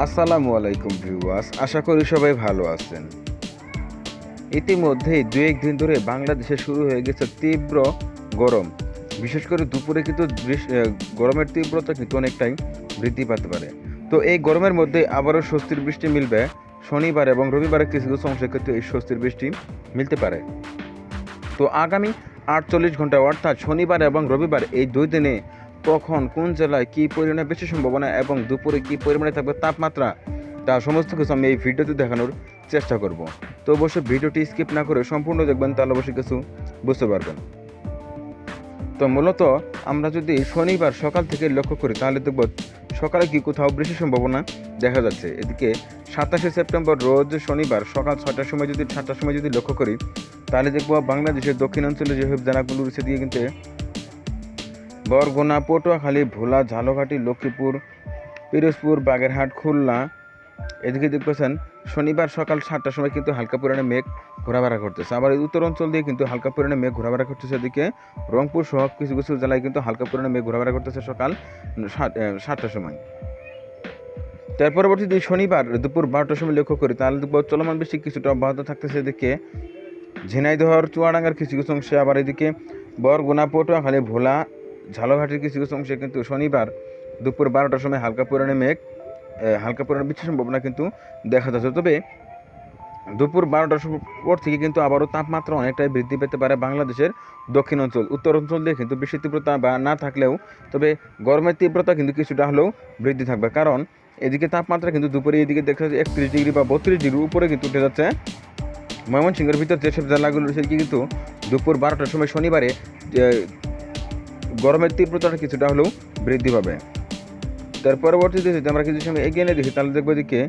আসসালামু আলাইকুম ভিউয়ার্স, আশা করি সবাই ভালো আছেন। ইতিমধ্যেই দু একদিন ধরে বাংলাদেশে শুরু হয়ে গেছে তীব্র গরম। বিশেষ করে দুপুরে কিন্তু গরমের তীব্রতা কিন্তু অনেকটাই বৃদ্ধি পেতে পারে। তো এই গরমের মধ্যে আবারও স্বস্তির বৃষ্টি মিলবে। শনিবার এবং রবিবারে কিছু কিছু অংশে কিন্তু এই স্বস্তির বৃষ্টি মিলতে পারে। তো আগামী আটচল্লিশ ঘণ্টা অর্থাৎ শনিবার এবং রবিবার এই দুই দিনে কখন, কোন জেলায় কী পরিমাণে বেশি সম্ভাবনা এবং দুপুরে কী পরিমাণে থাকবে তাপমাত্রা, তা সমস্ত কিছু আমি এই ভিডিওতে দেখানোর চেষ্টা করব। তো অবশ্যই ভিডিওটি স্কিপ না করে সম্পূর্ণ দেখবেন, তাহলে অবশ্যই কিছু বুঝতে পারবেন। তো মূলত আমরা যদি শনিবার সকাল থেকে লক্ষ্য করি, তাহলে দেখব সকালে কি কোথাও বেশি সম্ভাবনা দেখা যাচ্ছে। এদিকে সাতাশে সেপ্টেম্বর রোজ শনিবার সকাল ছটার সময় যদি সাতটার সময় যদি লক্ষ্য করি, তাহলে দেখব বাংলাদেশের দক্ষিণাঞ্চলে যেসব জেলাগুলো রয়েছে দিয়ে কিন্তু বরগুনা, পটুয়াখালী, ভোলা, ঝালকাঠি, লক্ষ্মীপুর, পিরোজপুর, বাগেরহাট, খুলনা। এদিকে দেখতেছেন শনিবার সকাল সাতটার সময় কিন্তু হালকা পরিমাণে মেঘ ঘোরাফেরা করতেছে। আবার উত্তর অঞ্চল দিয়ে কিন্তু হালকা পরিমাণে মেঘ ঘোরাফেরা করতেছে এদিকে। রংপুর সহ কিছু কিছু জেলায় কিন্তু হালকা পরিমাণে মেঘ ঘোরাফেরা করতেছে সকাল সাত- সাতটার সময়। তার পরবর্তী দিন শনিবার দুপুর বারোটার সময় লক্ষ্য করি, তাহলে দুপুর চলমান বৃষ্টি কিছুটা অব্যাহত থাকতেছে এদিকে। ঝিনাইদহর চুয়াডাঙ্গার কিছু কিছু অংশে আবার এদিকে বরগুনা, পটুয়াখালী, ভোলা ঝালঘাটের কিছু কিছু অংশে কিন্তু শনিবার দুপুর বারোটার সময় হালকা পরিমাণে মেঘ হালকা পরিমাণে বৃষ্টির সম্ভাবনা কিন্তু দেখা যাচ্ছে। তবে দুপুর বারোটার পর থেকে কিন্তু আবারও তাপমাত্রা অনেকটাই বৃদ্ধি পেতে পারে বাংলাদেশের দক্ষিণ অঞ্চল। উত্তর অঞ্চল দিয়ে কিন্তু বেশি তীব্রতা বা না থাকলেও, তবে গরমের তীব্রতা কিন্তু কিছুটা হলেও বৃদ্ধি থাকবে। কারণ এদিকে তাপমাত্রা কিন্তু দুপুরে এদিকে দেখা যাচ্ছে একত্রিশ ডিগ্রি বা বত্রিশ ডিগ্রির উপরে কিন্তু উঠে যাচ্ছে। ময়মনসিংহের ভিতর যেসব জেলাগুলো রয়েছে কিন্তু দুপুর বারোটার সময় শনিবারে গরমের তীব্রতাটা কিছুটা হলেও বৃদ্ধি পাবে। তার পরবর্তীতে যদি আমরা কিছু সময় এগিয়ে নিয়ে দেখি, তাহলে দেখব এদিকে,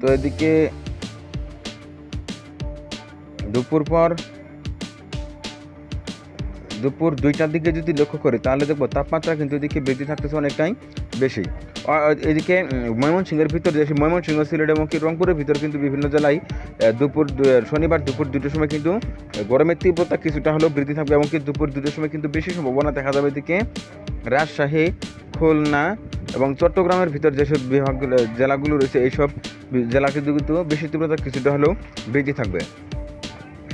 তো এদিকে দুপুর পর, দুপুর দুইটার দিকে যদি লক্ষ্য করি, তাহলে দেখব তাপমাত্রা কিন্তু এদিকে বৃদ্ধি থাকতেছে অনেকটাই। বেশি। এদিকে ময়মনসিংহের ভিতর যে ময়মনসিংহ, সিলেট এবং কি রংপুরের ভিতর কিন্তু বিভিন্ন জেলায় দুপুর শনিবার দুপুর দুটোর সময় কিন্তু গরমের তীব্রতা কিছুটা হলেও বৃদ্ধি থাকবে এবং কি দুপুর দুটোর সময় কিন্তু বেশি সম্ভাবনা দেখা যাবে এদিকে রাজশাহী, খুলনা এবং চট্টগ্রামের ভিতর যেসব বিভাগগুলো জেলাগুলো রয়েছে, এইসব জেলা কিন্তু কিন্তু বেশি তীব্রতা কিছুটা হলেও বৃদ্ধি থাকবে।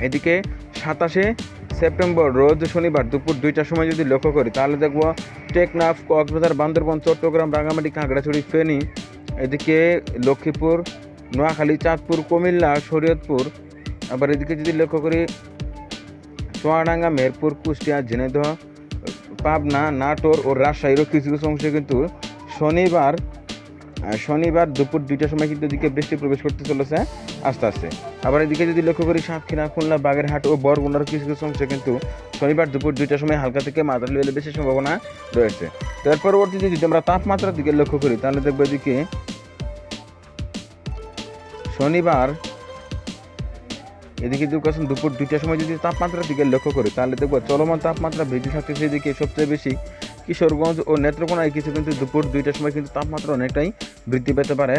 এদিকে সাতাশে সেপ্টেম্বর রোজ শনিবার দুপুর দুইটার সময় যদি লক্ষ্য করি, তাহলে দেখব টেকনাফ, কক্সবাজার, বান্দরবন, চট্টগ্রাম রাঙামাটি খাগড়াছড়ি, ফেনী, এদিকে লক্ষ্মীপুর, নোয়াখালী, চাঁদপুর, কুমিল্লা, শরীয়তপুর। আবার এদিকে যদি লক্ষ্য করি, চুয়াডাঙ্গা, মেহেরপুর, কুষ্টিয়া, ঝিনাইদহ, পাবনা, নাটোর ও রাজশাহীরও কিছু কিছু অংশে কিন্তু শনিবার শনিবার দুপুর দুইটার সময় কিন্তু এদিকে বৃষ্টি প্রবেশ করতে চলেছে আস্তে আস্তে। আবার এদিকে যদি লক্ষ্য করি সাতক্ষীরা, খুলনা, বাগেরহাট ও বরগুনার কিছু কিছু অংশে কিন্তু শনিবার দুপুর দুইটার সময় হালকা থেকে মাঝারি লেভেলে বেশি সম্ভাবনা রয়েছে। তার পরবর্তীতে যদি আমরা তাপমাত্রার দিকে লক্ষ্য করি, তাহলে দেখব এদিকে শনিবার এদিকে question দুপুর দুইটার সময় যদি তাপমাত্রার দিকে লক্ষ্য করি, তাহলে দেখব চলমান তাপমাত্রা বৃদ্ধি থাকতেছে এদিকে সবচেয়ে বেশি। কিশোরগঞ্জ ও নেত্রকোনায় কিছু কিন্তু দুপুর দুইটার সময় কিন্তু তাপমাত্রা অনেকটাই বৃদ্ধি পেতে পারে।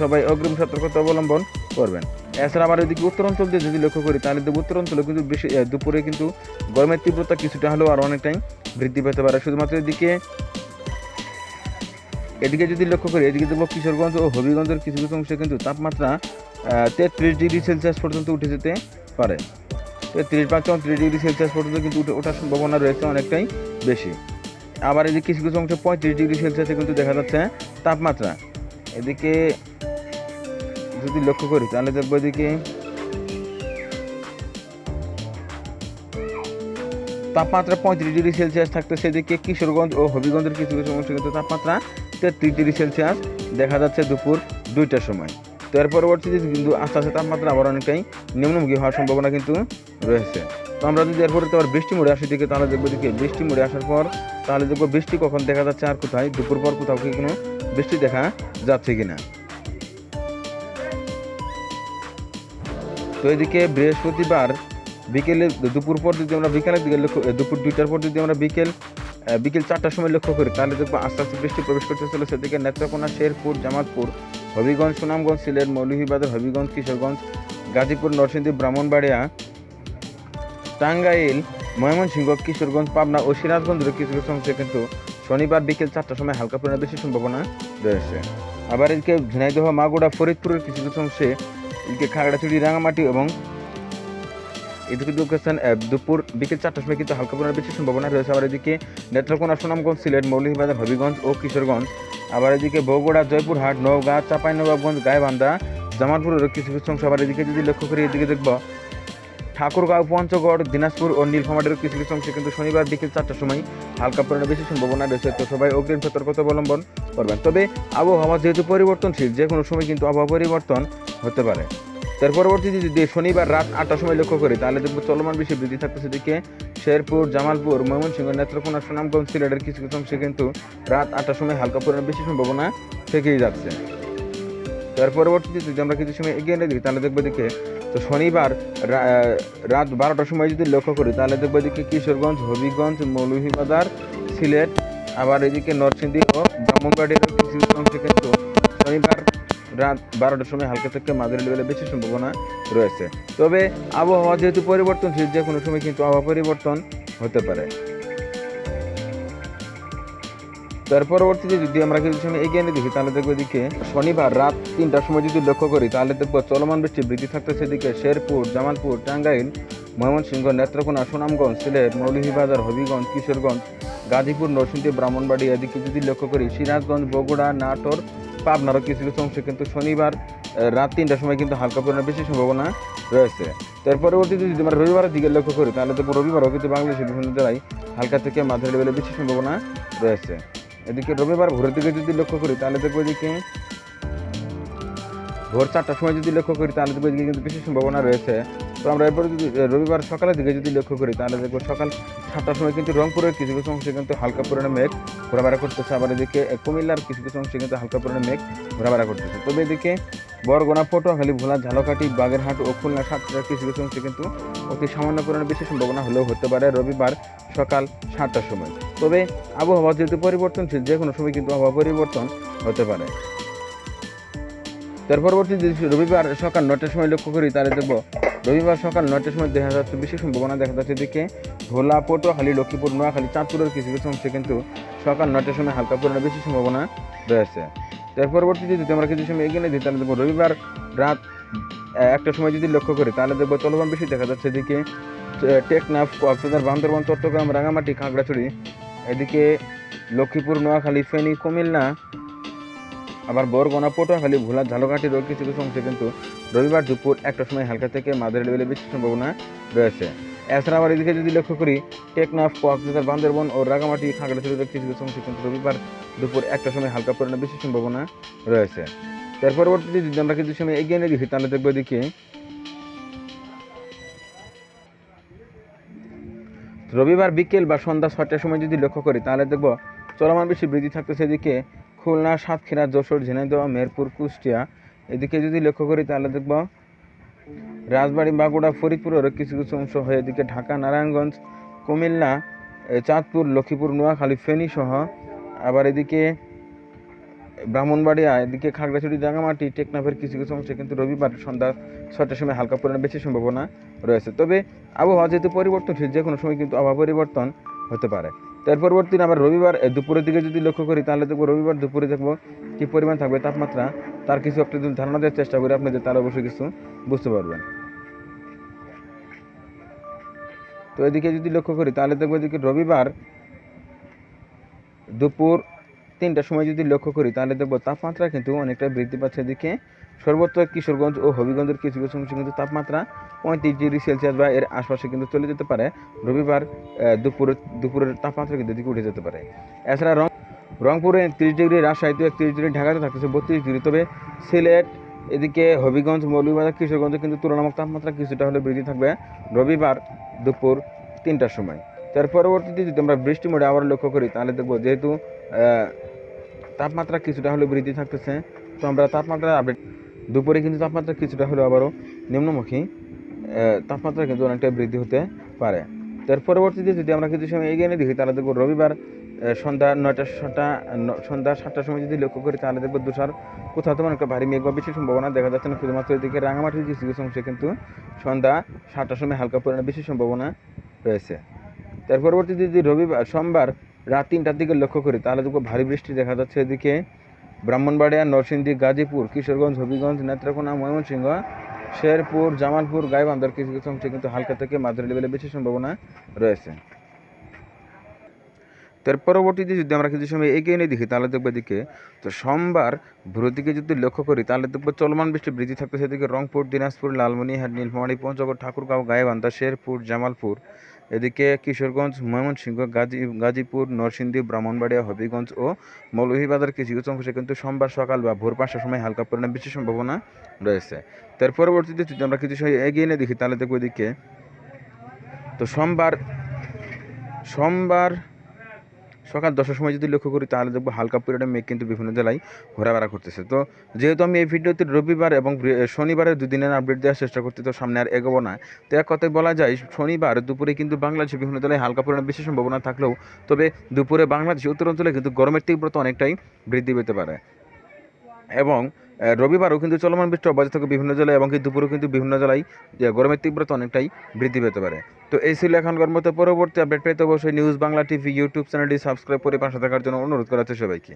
সবাই অগ্রিম সতর্কতা অবলম্বন করবেন। এছাড়া আবার এদিকে উত্তরাঞ্চল দিয়ে যদি লক্ষ্য করি, তাহলে উত্তরাঞ্চলে কিন্তু বেশি দুপুরে কিন্তু গরমের তীব্রতা কিছুটা হলেও আর অনেকটাই বৃদ্ধি পেতে পারে। শুধুমাত্র এদিকে এদিকে যদি লক্ষ্য করি, এদিকে দেখব কিশোরগঞ্জ ও হবিগঞ্জের কিছু কিছু অংশে কিন্তু তাপমাত্রা তেত্রিশ ডিগ্রি সেলসিয়াস পর্যন্ত উঠে যেতে পারে। তেত্রিশ বা চৌত্রিশ ডিগ্রি সেলসিয়াস পর্যন্ত কিন্তু উঠে, ওঠার সম্ভাবনা রয়েছে অনেকটাই বেশি। আবার এদিকে কিছু কিছু অংশে পঁয়ত্রিশ ডিগ্রি সেলসিয়াসে কিন্তু দেখা যাচ্ছে তাপমাত্রা। এদিকে যদি লক্ষ্য করি, তাহলে দেখব এদিকে তাপমাত্রা পঁয়ত্রিশ ডিগ্রি সেলসিয়াস থাকতে সেদিকে কিশোরগঞ্জ ও হবিগঞ্জের কিছু কিছু অংশে কিন্তু তাপমাত্রা তেত্রিশ ডিগ্রি সেলসিয়াস দেখা যাচ্ছে দুপুর দুইটার সময়। তো এর পরবর্তীতে কিন্তু আস্তে আস্তে তাপমাত্রা আবার অনেকটাই নিম্নমুখী হওয়ার সম্ভাবনা কিন্তু রয়েছে। তো আমরা যদি এরপরে তো আবার বৃষ্টি মোড়ে আসি দিকে তাহলে দেখব দিকে বৃষ্টি মোড়ে আসার পর তাহলে দেখব বৃষ্টি কখন দেখা যাচ্ছে আর কোথায়, দুপুর পর কোথাও কি কোনো বৃষ্টি দেখা যাচ্ছে কিনা। তো এদিকে বৃহস্পতিবার বিকেলে দুপুর পর যদি আমরা বিকেলের দিকে লক্ষ্য দুপুর দুইটার পর যদি আমরা বিকেল বিকেল চারটার সময় লক্ষ্য করি, তাহলে দেখব আস্তে আস্তে বৃষ্টি প্রবেশ করতে চলেছে। এদিকে নেত্রকোনা, শেরপুর জামাতপুর হবিগঞ্জ, সুনামগঞ্জ, সিলেট, মৌলভীবাজার, হবিগঞ্জ, কিশোরগঞ্জ, গাজীপুর, নরসিংদী, ব্রাহ্মণবাড়িয়া, টাঙ্গাইল, ময়মনসিংহ, কিশোরগঞ্জ, পাবনা ও সিরাজগঞ্জের কিছু কিছু অংশে কিন্তু শনিবার বিকেল চারটার সময় হালকা পরিমাণে বেশি সম্ভাবনা রয়েছে। আবার এদিকে ঝিনাইদহ মাগুড়া ফরিদপুরের কিছু কিছু অংশে এদিকে খাগড়াছড়ি, রাঙামাটি এবং এদিকে লোকেশন দুপুর বিকেল চারটার সময় কিন্তু হালকা পরিমাণে বেশি সম্ভাবনা রয়েছে। আবার এদিকে নেত্রকোনা, সুনামগঞ্জ, সিলেট, মৌলভীবাজার, হবিগঞ্জ ও কিশোরগঞ্জ। আবার এদিকে বগুড়া, জয়পুরহাট, নওগাঁ, চাঁপাইনবাবগঞ্জ, গাইবান্ধা জামালপুরের কিছু কিছু অংশ। আবার এদিকে যদি লক্ষ্য করি, এদিকে দেখব ঠাকুরগাঁও, পঞ্চগড়, দিনাজপুর ও নীলফামারীর কিছু কিছু অংশে কিন্তু শনিবার বিকেল চারটার সময় হালকা পরিমাণে বেশি সম্ভাবনা রয়েছে। তো সবাই অগ্রিম সতর্কতা অবলম্বন করবেন। তবে আবহাওয়া যেহেতু পরিবর্তনশীল, যে কোনো সময় কিন্তু আবহাওয়া পরিবর্তন হতে পারে। তার পরবর্তীতে যদি শনিবার রাত আটটার সময় লক্ষ্য করি, তাহলে দেখব চলমান বেশি বৃদ্ধি থাকতেছে দিকে শেরপুর, জামালপুর, ময়মনসিংহ, নেত্রকোনা, সুনামগঞ্জ, সিলেটের কিছু কিছু অংশে কিন্তু রাত আটটার সময় হালকা পরিমাণে বেশি সম্ভাবনা থেকেই যাচ্ছে। তার পরবর্তীতে যদি আমরা কিছু সময় এগিয়ে নিয়ে দিই তাহলে দেখব দিকে তো শনিবার রাত বারোটার সময় যদি লক্ষ্য করি, তাহলে দেখব এদিকে কিশোরগঞ্জ, হবিগঞ্জ, মৌলভীবাজার, সিলেট, আবার এদিকে নরসিংদী ও ব্রাহ্মণবাড়ির কিছু কিছু অংশে কিন্তু শনিবার রাত বারোটার সময় হালকা থেকে মাঝারি লেভেলে বেশি সম্ভাবনা রয়েছে। তবে আবহাওয়া যেহেতু পরিবর্তনশীল যে কোনো সময় কিন্তু আবহাওয়া পরিবর্তন হতে পারে। তার পরবর্তীতে যদি আমরা কিছু সময় এগিয়ে নিয়ে দেখি, তাহলে দেখব এদিকে শনিবার রাত তিনটার সময় যদি লক্ষ্য করি, তাহলে দেখব চলমান বৃষ্টি বৃদ্ধি থাকতেছে এদিকে শেরপুর, জামালপুর, টাঙ্গাইল, ময়মনসিংহ, নেত্রকোনা, সুনামগঞ্জ, সিলেট, মৌলভীবাজার, হবিগঞ্জ, কিশোরগঞ্জ, গাজীপুর, নরসিংদী, ব্রাহ্মণবাড়ি, এদিকে যদি লক্ষ্য করি, সিরাজগঞ্জ, বগুড়া, নাটোর, পাবনারও কিছু কিছু অংশে কিন্তু শনিবার রাত তিনটার সময় কিন্তু হালকা পরিমাণে বেশি সম্ভাবনা রয়েছে। তার পরবর্তীতে যদি আমরা রবিবারের দিকে লক্ষ্য করি, তাহলে দেখব রবিবারও কিন্তু বাংলাদেশের বিভিন্ন জেলায় হালকা থেকে মাঝারি লেভেলে বেশি সম্ভাবনা রয়েছে। এদিকে রবিবার ভোরের দিকে যদি লক্ষ্য করি, তাহলে দেখব এদিকে ভোর চারটার সময় যদি লক্ষ্য করি, তাহলে দেখব এদিকে কিন্তু বেশি সম্ভাবনা রয়েছে। তো আমরা এরপরে যদি রবিবার সকালের দিকে যদি লক্ষ্য করি, তাহলে দেখব সকাল সাতটার সময় কিন্তু রংপুরের কিছু কিছু অংশে কিন্তু হালকা পরিমাণে মেঘ ঘোরাফেরা করতেছে। আবার এদিকে কুমিল্লার কিছু কিছু অংশে কিন্তু হালকা পরিমাণে মেঘ ঘোরাফেরা করতেছে। তবে এদিকে বরগোনা, পটুয়াখালী, ভোলা, ঝালকাঠি, বাগেরহাট ও খুলনা সাতটার কিছু কিছু অংশে কিন্তু অতি সামান্য পরিমাণে বেশি সম্ভাবনা হলেও হতে পারে রবিবার সকাল সাতটার সময়। তবে আবহাওয়া যেহেতু পরিবর্তনশীল যে কোনো সময় কিন্তু আবহাওয়া পরিবর্তন হতে পারে। তার পরবর্তী যদি রবিবার সকাল নটার সময় লক্ষ্য করি তাহলে দেখব রবিবার সকাল নটার সময় দেখা যাচ্ছে বেশি সম্ভাবনা দেখা যাচ্ছে। এদিকে ভোলা পটুয়াখালী লক্ষ্মীপুর নোয়াখালী চাঁদপুরের কিছু কিছু অংশে কিন্তু সকাল নটার সময় হালকা পরিমাণে বেশি সম্ভাবনা রয়েছে। তার পরবর্তীতে যদি আমরা কিছু সময় এগিয়ে নিই তাহলে দেখব রবিবার রাত আহ, একটার সময় যদি লক্ষ্য করি তাহলে দেখব চলমান বেশি দেখা যাচ্ছে। এদিকে টেকনাফ কক্সবাজার বান্দরবান চট্টগ্রাম রাঙামাটি খাগড়াছড়ি এদিকে লক্ষ্মীপুর, নোয়াখালী, ফেনী, কুমিল্লা, আবার বরগোনা, পটুয়াখালী, ভোলা ঝালকাঠির ও কিছু কিছু অংশে কিন্তু রবিবার দুপুর একটার সময় হালকা থেকে মাঝারি লেভেলে বেশি সম্ভাবনা রয়েছে। এছাড়া আবার এদিকে যদি লক্ষ্য করি, টেকনাফ কক্সবাজার বান্দরবন ও রাঙামাটি খাগড়াছড়ির কিছু কিছু অংশে কিন্তু রবিবার দুপুর একটার সময় হালকা পরিমাণে বেশি সম্ভাবনা রয়েছে। তার পরবর্তীতে যদি আমরা কিছু সময় এগিয়ে নিয়ে দেখি, তাহলে দেখব এদিকে রবিবার বিকেল বা সন্ধ্যা ছয়টার সময় যদি লক্ষ্য করি, তাহলে দেখব চলমান বেশি বৃদ্ধি থাকতেছে। এদিকে খুলনা, সাতক্ষীরা, যশোর, ঝিনাইদহ, মেরপুর, কুষ্টিয়া, এদিকে যদি লক্ষ্য করি, তাহলে দেখব রাজবাড়ি, বাঁকুড়া ফরিদপুরের কিছু কিছু অংশ হয়ে এদিকে ঢাকা, নারায়ণগঞ্জ, কুমিল্লা চাঁদপুর, লক্ষ্মীপুর, নোয়াখালী, ফেনীসহ আবার এদিকে ব্রাহ্মণবাড়িয়া, এদিকে খাগড়াছড়ি, রাঙামাটি, টেকনাফের কিছু কিছু অংশে কিন্তু রবিবার সন্ধ্যা ছয়টার সময় হালকা পরিমাণে বেশি সম্ভাবনা রয়েছে। তবে আবহাওয়া যেহেতু পরিবর্তনশীল যে কোনো সময় কিন্তু আবহাওয়া পরিবর্তন হতে পারে। তার পরবর্তী আবার রবিবার দুপুরের দিকে যদি লক্ষ্য করি, তাহলে দেখব রবিবার দুপুরে দেখব কি পরিমাণ থাকবে তাপমাত্রা। তার কিছু একটা যদি ধারণা দেওয়ার চেষ্টা করি আপনাদের তাহলে অবশ্যই কিছু বুঝতে পারবেন। তো এদিকে যদি লক্ষ্য করি, তাহলে দেখব এদিকে রবিবার দুপুর তিনটার সময় যদি লক্ষ্য করি, তাহলে দেখব তাপমাত্রা কিন্তু অনেকটা বৃদ্ধি পাচ্ছে এদিকে। সর্বত্র কিশোরগঞ্জ ও হবিগঞ্জের কিছু কিছু অংশে কিন্তু তাপমাত্রা পঁয়ত্রিশ ডিগ্রি সেলসিয়াস বা এর আশপাশে কিন্তু চলে যেতে পারে। রবিবার দুপুরে, দুপুরের তাপমাত্রা কিন্তু এদিকে উঠে যেতে পারে। এছাড়া রং, রংপুরে তিরিশ ডিগ্রি রাজশাহীতে একত্রিশ ডিগ্রি ঢাকাতে থাকতেছে বত্রিশ ডিগ্রি। তবে সিলেট, এদিকে হবিগঞ্জ, মৌলভীবাজার, কিশোরগঞ্জে কিন্তু তুলনামূলক তাপমাত্রা কিছুটা হলে বৃদ্ধি থাকবে রবিবার দুপুর তিনটার সময়। তার পরবর্তীতে যদি আমরা বৃষ্টি মোড়ে আবার লক্ষ্য করি, তাহলে দেখব যেহেতু তাপমাত্রা কিছুটা হলেও বৃদ্ধি থাকতেছে। তো আমরা তাপমাত্রা আপডেট দুপুরে কিন্তু তাপমাত্রা কিছুটা হলেও আবারও নিম্নমুখী। তাপমাত্রা কিন্তু অনেকটা বৃদ্ধি হতে পারে। তার পরবর্তীতে যদি আমরা কিছু সময় এগিয়ে নিয়ে দেখি, তাহলে দেখব রবিবার সন্ধ্যা নয়টা ছটা সন্ধ্যা সাতটার সময় যদি লক্ষ্য করি, তাহলে দেখব দুশার কোথাও তেমন একটা ভারী মেঘ বা বেশি সম্ভাবনা দেখা যাচ্ছে না। শুধুমাত্র এদিকে রাঙামাটির কিছু কিছু অংশে কিন্তু সন্ধ্যা সাতটার সময় হালকা পরিমাণে বেশি সম্ভাবনা রয়েছে। তার পরবর্তীতে যদি রবিবার সোমবার রাত তিনটার দিকে লক্ষ্য করি। তাহলে দেখব ভারী বৃষ্টি দেখা যাচ্ছে এদিকে। ব্রাহ্মণবাড়িয়া, নরসিংদী, গাজীপুর, কিশোরগঞ্জ, হবিগঞ্জ, নেত্রকোনা, ময়মনসিংহ, শেরপুর, জামালপুর গাইবান্ধার কিছু কিছু অংশে কিন্তু হালকা থেকে মাঝারি লেভেলে বেশি সম্ভাবনা রয়েছে। তার পরবর্তীতে যদি আমরা কিছু সময় এগিয়ে নিয়ে দেখি, তাহলে দেখব এদিকে, তো সোমবার ভোরের দিকে যদি লক্ষ্য করি, তাহলে দেখব চলমান বৃষ্টি বৃদ্ধি থাকতে সেদিকে রংপুর, দিনাজপুর লালমনিহাট নীলফামারী, পঞ্চগড়, ঠাকুরগাঁও, গাইবান্ধা, শেরপুর, জামালপুর এদিকে কিশোরগঞ্জ, ময়মনসিংহ, গাজী গাজীপুর, নরসিংদী, ব্রাহ্মণবাড়িয়া, হবিগঞ্জ ও মৌলভীবাজার কিছু কিছু অংশে কিন্তু সোমবার সকাল বা ভোর পাঁচটার সময় হালকা পরিমাণে বৃষ্টির সম্ভাবনা রয়েছে। তার পরবর্তীতে যদি আমরা কিছু সময় এগিয়ে নিয়ে দেখি, তাহলে দেখব এদিকে। তো সোমবার সোমবার সকাল দশটার সময় যদি লক্ষ্য করি, তাহলে দেখব হালকা পরিমাণে মেঘ কিন্তু বিভিন্ন জেলায় ঘোরাফেরা করতেছে। তো যেহেতু আমি এই ভিডিওতে রবিবার এবং শনিবারের দুদিনের আপডেট দেওয়ার চেষ্টা করছি, তো সামনে আর এগোবো না। তো এক কথায় বলা যায়, শনিবার দুপুরে কিন্তু বাংলাদেশের বিভিন্ন জেলায় হালকা পরিমাণে বেশি সম্ভাবনা থাকলেও, তবে দুপুরে বাংলাদেশ উত্তর অঞ্চলে কিন্তু গরমের তীব্রতা অনেকটাই বৃদ্ধি পেতে পারে। এবং রবিবারও কিন্তু চলমান বৃষ্টি অব্যাহত থাকে বিভিন্ন জেলায় এবং কি দুপুরেও কিন্তু বিভিন্ন জেলায় গরমের তীব্রতা অনেকটাই বৃদ্ধি পেতে পারে। তো এই ছিল এখনকার মতো পরবর্তী আপডেট পেতে অবশ্যই নিউজ বাংলা টিভি ইউটিউব চ্যানেলটি সাবস্ক্রাইব করে পাশে থাকার জন্য অনুরোধ করা হচ্ছে সবাইকে।